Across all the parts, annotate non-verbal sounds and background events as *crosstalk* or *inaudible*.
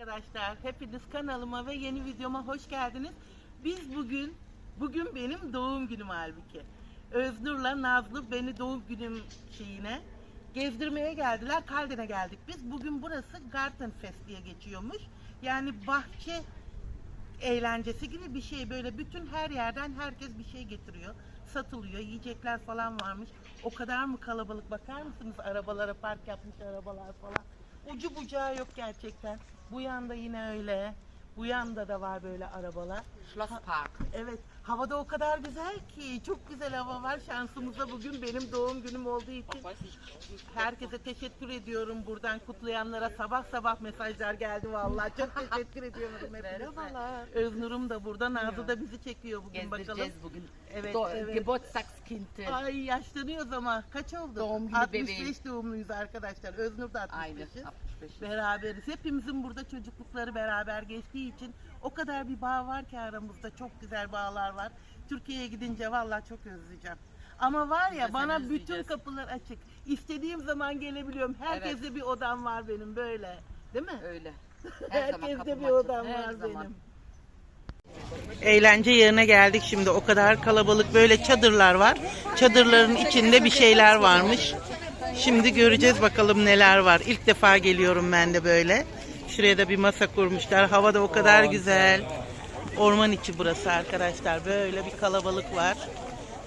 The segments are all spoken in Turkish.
Arkadaşlar hepiniz kanalıma ve yeni videoma hoş geldiniz. Biz bugün, bugün benim doğum günüm halbuki. Öznur'la Nazlı beni doğum günüm şeyine gezdirmeye geldiler. Kaldene geldik biz. Bugün burası Garden Fest diye geçiyormuş. Yani bahçe eğlencesi gibi bir şey. Böyle bütün her yerden herkes bir şey getiriyor. Satılıyor. Yiyecekler falan varmış. O kadar mı kalabalık bakar mısınız? Arabalara park yapmış arabalar falan. Ucu bucağı yok gerçekten. Bu yanda yine öyle. Bu yanda da var böyle arabalar. Schlosspark. Evet, havada o kadar güzel ki. Çok güzel hava var. Şansımıza bugün benim doğum günüm olduğu için herkese teşekkür ediyorum. Buradan kutlayanlara sabah sabah mesajlar geldi vallahi. Çok teşekkür ediyorum hepinize. Merhabalar. Öznur'um da burada. Nazlı da bizi çekiyor bugün bakalım. Gezdireceğiz bugün. Evet, evet. Geburtstagskind. Ay yaşlanıyoruz ama kaç oldu? Doğum günü 65 bebeğim. doğumluyuz arkadaşlar. Öznur da 65. Aynı. 65. Beraberiz. Hepimizin burada çocuklukları beraber geçtiği için o kadar bir bağ var ki aramızda. Çok güzel bağlar var. Türkiye'ye gidince vallahi çok özleyeceğim. Ama var ya Biz de bana seni bütün özleyeceğiz. kapılar açık. İstediğim zaman gelebiliyorum. Herkeste bir odam var benim böyle. Değil mi? Öyle. *laughs* Her zaman Herkeste kapım bir açık. odam Her var zaman. benim. Eğlence yerine geldik şimdi. O kadar kalabalık böyle çadırlar var. Çadırların içinde bir şeyler varmış. Şimdi göreceğiz bakalım neler var. İlk defa geliyorum ben de böyle. Şuraya da bir masa kurmuşlar. Hava da o kadar güzel. Orman içi burası arkadaşlar. Böyle bir kalabalık var.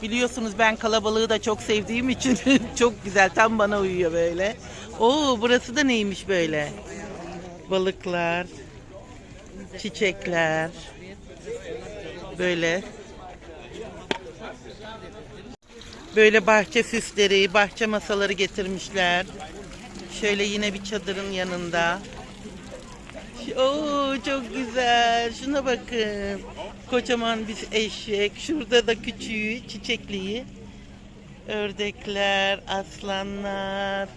Biliyorsunuz ben kalabalığı da çok sevdiğim için *laughs* çok güzel. Tam bana uyuyor böyle. Oo burası da neymiş böyle? Balıklar, çiçekler. Böyle böyle bahçe süsleri, bahçe masaları getirmişler. Şöyle yine bir çadırın yanında. Oo çok güzel. Şuna bakın. Kocaman bir eşek. Şurada da küçüğü, çiçekliği. Ördekler, aslanlar.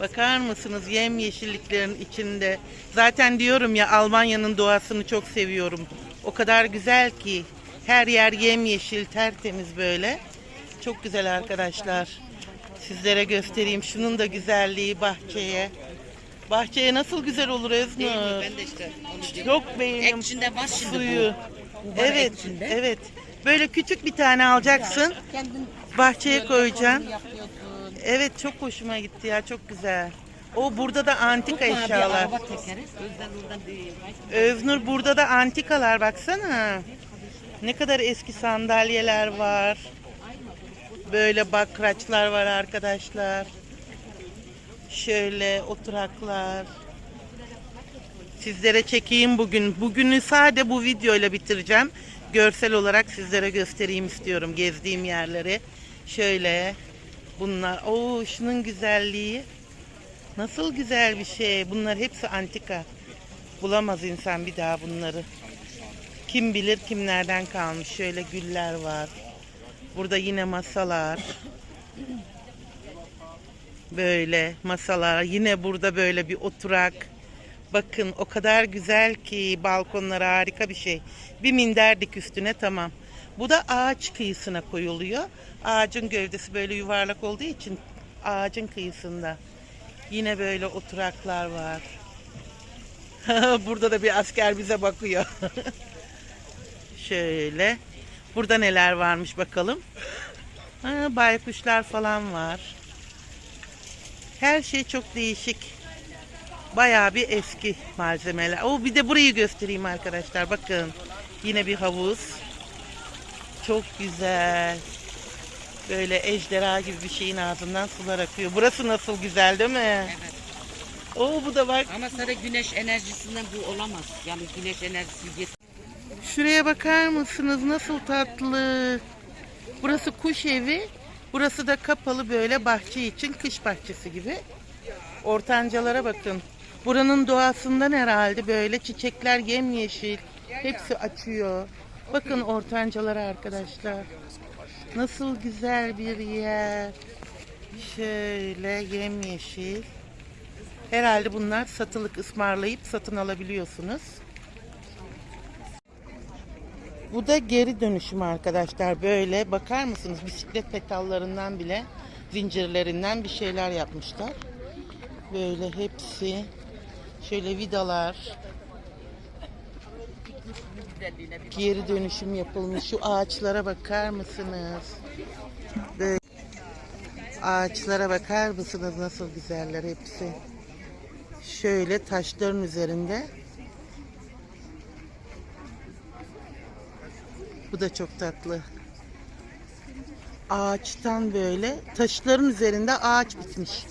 Bakar mısınız yem yeşilliklerin içinde. Zaten diyorum ya Almanya'nın doğasını çok seviyorum. O kadar güzel ki her yer yem yeşil, tertemiz böyle. Çok güzel arkadaşlar. Sizlere göstereyim şunun da güzelliği bahçeye. Bahçeye nasıl güzel olur Öznur? Ben de işte onu diyorum. Çok beğeniyorum Action'da var şimdi suyu. Bu var Evet, evet. Böyle küçük bir tane alacaksın. Kendin Bahçeye koyacaksın. Evet çok hoşuma gitti ya çok güzel. O burada da antika bir eşyalar. araba tekeri. Gözden oradan değil. Öznur burada da antikalar baksana. Ne kadar eski sandalyeler var. Böyle bakraçlar var arkadaşlar. Şöyle oturaklar. Sizlere çekeyim bugün. Bugünü sade bu videoyla bitireceğim. Görsel olarak sizlere göstereyim istiyorum gezdiğim yerleri. Şöyle bunlar. Oo şunun güzelliği. Nasıl güzel bir şey. Bunlar hepsi antika. Bulamaz insan bir daha bunları. Kim bilir kimlerden kalmış. Şöyle güller var. Burada yine masalar. Böyle masalar. Yine burada böyle bir oturak. Bakın o kadar güzel ki balkonlara harika bir şey. Bir minder dik üstüne tamam. Bu da ağaç kıyısına koyuluyor. Ağacın gövdesi böyle yuvarlak olduğu için ağacın kıyısında. Yine böyle oturaklar var. *laughs* Burada da bir asker bize bakıyor. *laughs* Şöyle. Burada neler varmış bakalım. Ha, baykuşlar falan var. Her şey çok değişik. Bayağı bir eski malzemeler. O bir de burayı göstereyim arkadaşlar. Bakın. Yine bir havuz. Çok güzel. Böyle ejderha gibi bir şeyin ağzından sular akıyor. Burası nasıl güzel değil mi? Evet. Oo bu da bak. Ama sana güneş enerjisinden bu olamaz. Yani güneş enerjisi yet. Şuraya bakar mısınız? Nasıl tatlı. Burası kuş evi. Burası da kapalı böyle bahçe için kış bahçesi gibi. Ortancalara bakın. Buranın doğasından herhalde böyle çiçekler yemyeşil. Hepsi açıyor. Bakın ortancalara arkadaşlar. Nasıl güzel bir yer. Şöyle yemyeşil. Herhalde bunlar satılık ısmarlayıp satın alabiliyorsunuz. Bu da geri dönüşüm arkadaşlar. Böyle bakar mısınız? Bisiklet pedallarından bile zincirlerinden bir şeyler yapmışlar. Böyle hepsi Şöyle vidalar. Geri dönüşüm yapılmış. Şu ağaçlara bakar mısınız? Böyle ağaçlara bakar mısınız nasıl güzeller hepsi. Şöyle taşların üzerinde. Bu da çok tatlı. Ağaçtan böyle taşların üzerinde ağaç bitmiş.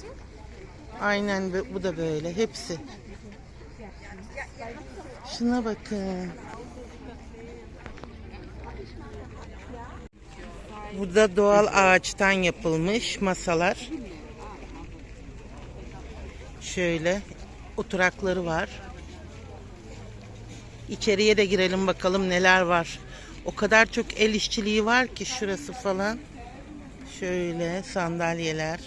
Aynen bu da böyle hepsi. Şuna bakın. Burada doğal ağaçtan yapılmış masalar. Şöyle oturakları var. İçeriye de girelim bakalım neler var. O kadar çok el işçiliği var ki şurası falan. Şöyle sandalyeler.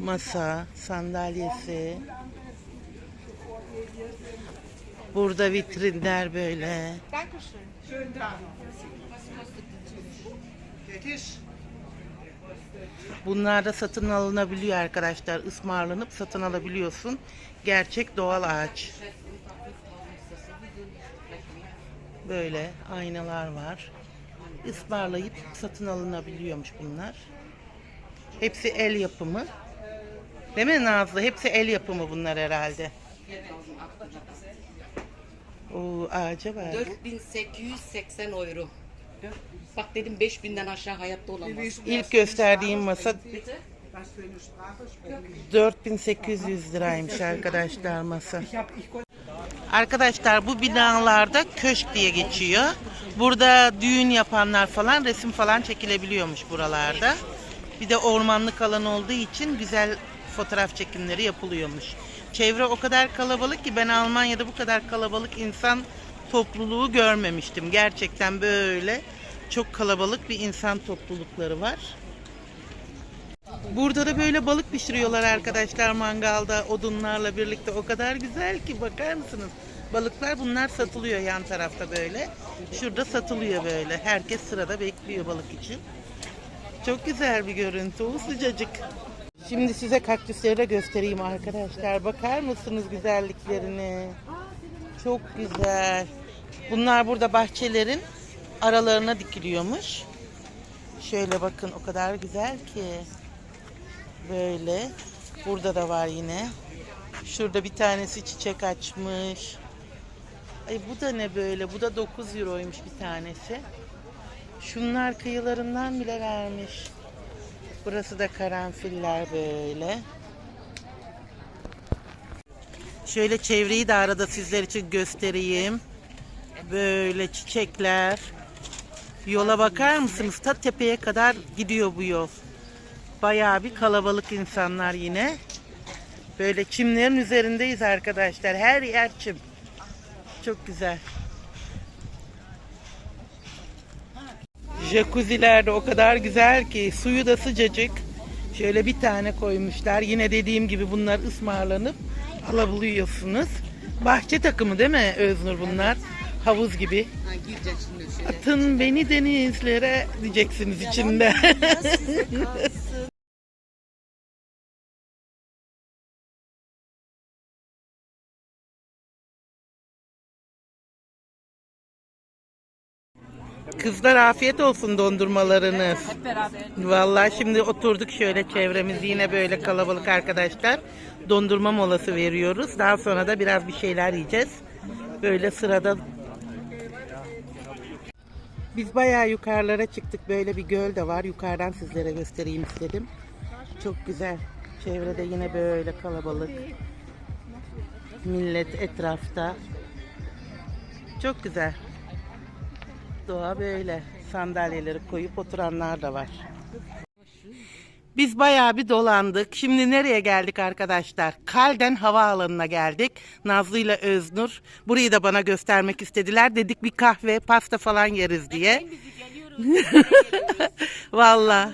Masa, sandalyesi. Burada vitrinler böyle. Bunlar da satın alınabiliyor arkadaşlar. Ismarlanıp satın alabiliyorsun. Gerçek doğal ağaç. Böyle aynalar var. Ismarlayıp satın alınabiliyormuş bunlar. Hepsi el yapımı. Değil mi Nazlı? Hepsi el yapımı bunlar herhalde. O ağaca bak. 4880 euro. Bak dedim 5000'den aşağı hayatta olamaz. İlk gösterdiğim masa 4800 liraymış arkadaşlar masa. Arkadaşlar bu binalarda köşk diye geçiyor. Burada düğün yapanlar falan resim falan çekilebiliyormuş buralarda. Bir de ormanlık alan olduğu için güzel fotoğraf çekimleri yapılıyormuş. Çevre o kadar kalabalık ki ben Almanya'da bu kadar kalabalık insan topluluğu görmemiştim. Gerçekten böyle çok kalabalık bir insan toplulukları var. Burada da böyle balık pişiriyorlar arkadaşlar mangalda odunlarla birlikte. O kadar güzel ki bakar mısınız? Balıklar bunlar satılıyor yan tarafta böyle. Şurada satılıyor böyle. Herkes sırada bekliyor balık için. Çok güzel bir görüntü. O sıcacık. Şimdi size kaktüsleri de göstereyim arkadaşlar. Bakar mısınız güzelliklerine? Çok güzel. Bunlar burada bahçelerin aralarına dikiliyormuş. Şöyle bakın o kadar güzel ki. Böyle. Burada da var yine. Şurada bir tanesi çiçek açmış. Ay bu da ne böyle? Bu da 9 euroymuş bir tanesi. Şunlar kıyılarından bile vermiş. Burası da karanfiller böyle. Şöyle çevreyi de arada sizler için göstereyim. Böyle çiçekler. Yola bakar mısınız? Ta tepeye kadar gidiyor bu yol. Bayağı bir kalabalık insanlar yine. Böyle çimlerin üzerindeyiz arkadaşlar. Her yer çim. Çok güzel. Jacuzziler de o kadar güzel ki suyu da sıcacık. Şöyle bir tane koymuşlar. Yine dediğim gibi bunlar ısmarlanıp alabiliyorsunuz. Bahçe takımı değil mi Öznur bunlar? Havuz gibi. Ha, gireceğiz şimdi şöyle. Atın beni denizlere diyeceksiniz içinde. *laughs* Kızlar afiyet olsun dondurmalarınız. Hep beraber. Vallahi şimdi oturduk şöyle çevremiz yine böyle kalabalık arkadaşlar. Dondurma molası veriyoruz. Daha sonra da biraz bir şeyler yiyeceğiz. Böyle sırada biz bayağı yukarılara çıktık. Böyle bir göl de var. Yukarıdan sizlere göstereyim istedim. Çok güzel. Çevrede yine böyle kalabalık. Millet etrafta. Çok güzel. Doğa böyle. Sandalyeleri koyup oturanlar da var. Biz bayağı bir dolandık. Şimdi nereye geldik arkadaşlar? Kalden Havaalanı'na geldik. Nazlı ile Öznur. Burayı da bana göstermek istediler. Dedik bir kahve, pasta falan yeriz diye. *laughs* Valla.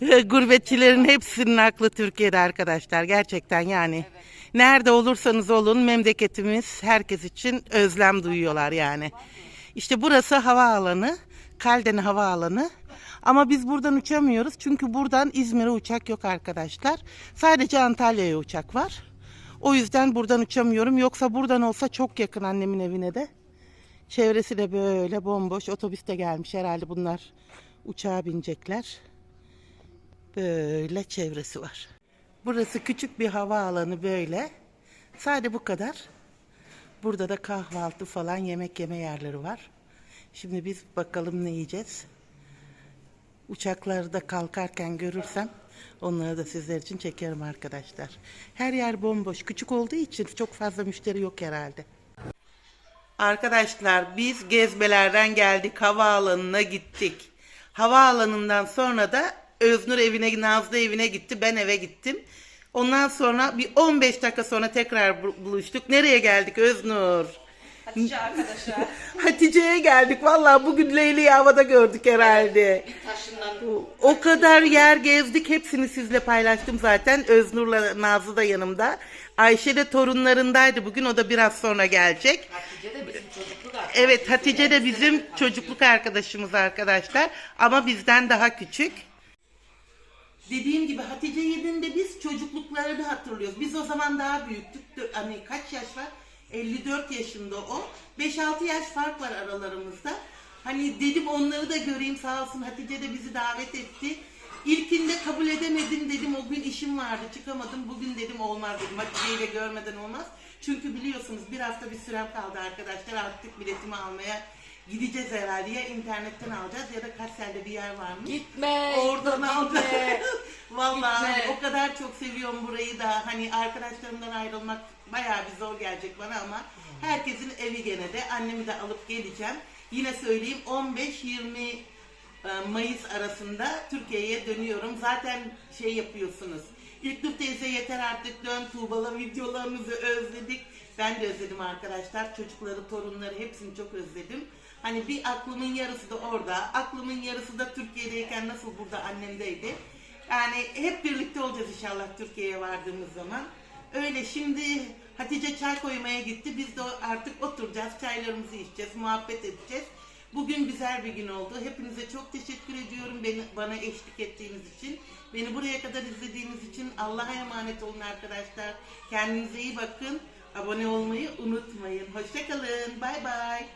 *laughs* Gurbetçilerin hepsinin aklı Türkiye'de arkadaşlar. Gerçekten yani. Nerede olursanız olun memleketimiz herkes için özlem duyuyorlar yani. İşte burası havaalanı. Kalden Havaalanı. Ama biz buradan uçamıyoruz. Çünkü buradan İzmir'e uçak yok arkadaşlar. Sadece Antalya'ya uçak var. O yüzden buradan uçamıyorum. Yoksa buradan olsa çok yakın annemin evine de. Çevresi de böyle bomboş. Otobüs de gelmiş herhalde bunlar uçağa binecekler. Böyle çevresi var. Burası küçük bir havaalanı böyle. Sadece bu kadar. Burada da kahvaltı falan yemek yeme yerleri var. Şimdi biz bakalım ne yiyeceğiz. Uçaklarda kalkarken görürsem onları da sizler için çekerim arkadaşlar. Her yer bomboş. Küçük olduğu için çok fazla müşteri yok herhalde. Arkadaşlar biz gezmelerden geldik. Havaalanına gittik. Havaalanından sonra da Öznur evine, Nazlı evine gitti. Ben eve gittim. Ondan sonra bir 15 dakika sonra tekrar bu- buluştuk. Nereye geldik Öznur? Hatice arkadaşlar. *laughs* Hatice'ye geldik. Vallahi bugün Leyli'yi havada gördük herhalde. Taşından O kadar yer gezdik. Hepsini sizle paylaştım zaten. Öznur'la Nazlı da yanımda. Ayşe de torunlarındaydı. Bugün o da biraz sonra gelecek. Hatice de bizim çocukluk arkadaşımız. Evet Hatice de bizim çocukluk arkadaşımız arkadaşlar. Ama bizden daha küçük. Dediğim gibi Hatice Yedin'de biz çocukluklarını hatırlıyoruz. Biz o zaman daha büyüktük. Hani kaç yaş var? 54 yaşında o. 5-6 yaş fark var aralarımızda. Hani dedim onları da göreyim sağ olsun Hatice de bizi davet etti. İlkinde kabul edemedim dedim o gün işim vardı çıkamadım. Bugün dedim olmaz dedim Hatice'yi de görmeden olmaz. Çünkü biliyorsunuz bir hafta bir sürem kaldı arkadaşlar artık biletimi almaya gideceğiz herhalde. Ya internetten alacağız ya da Kassel'de bir yer varmış. Gitme. Oradan gitme. alacağız. *laughs* Vallahi Gitme. o kadar çok seviyorum burayı da hani arkadaşlarımdan ayrılmak bayağı bir zor gelecek bana ama herkesin evi gene de annemi de alıp geleceğim. Yine söyleyeyim 15-20 e, Mayıs arasında Türkiye'ye dönüyorum. Zaten şey yapıyorsunuz. İlknur teyze yeter artık dön Tuğba'la videolarınızı özledik. Ben de özledim arkadaşlar. Çocukları, torunları hepsini çok özledim. Hani bir aklımın yarısı da orada. Aklımın yarısı da Türkiye'deyken nasıl burada annemdeydi. Yani hep birlikte olacağız inşallah Türkiye'ye vardığımız zaman. Öyle şimdi Hatice çay koymaya gitti. Biz de artık oturacağız, çaylarımızı içeceğiz, muhabbet edeceğiz. Bugün güzel bir gün oldu. Hepinize çok teşekkür ediyorum beni bana eşlik ettiğiniz için. Beni buraya kadar izlediğiniz için Allah'a emanet olun arkadaşlar. Kendinize iyi bakın. Abone olmayı unutmayın. Hoşçakalın. Bay bay.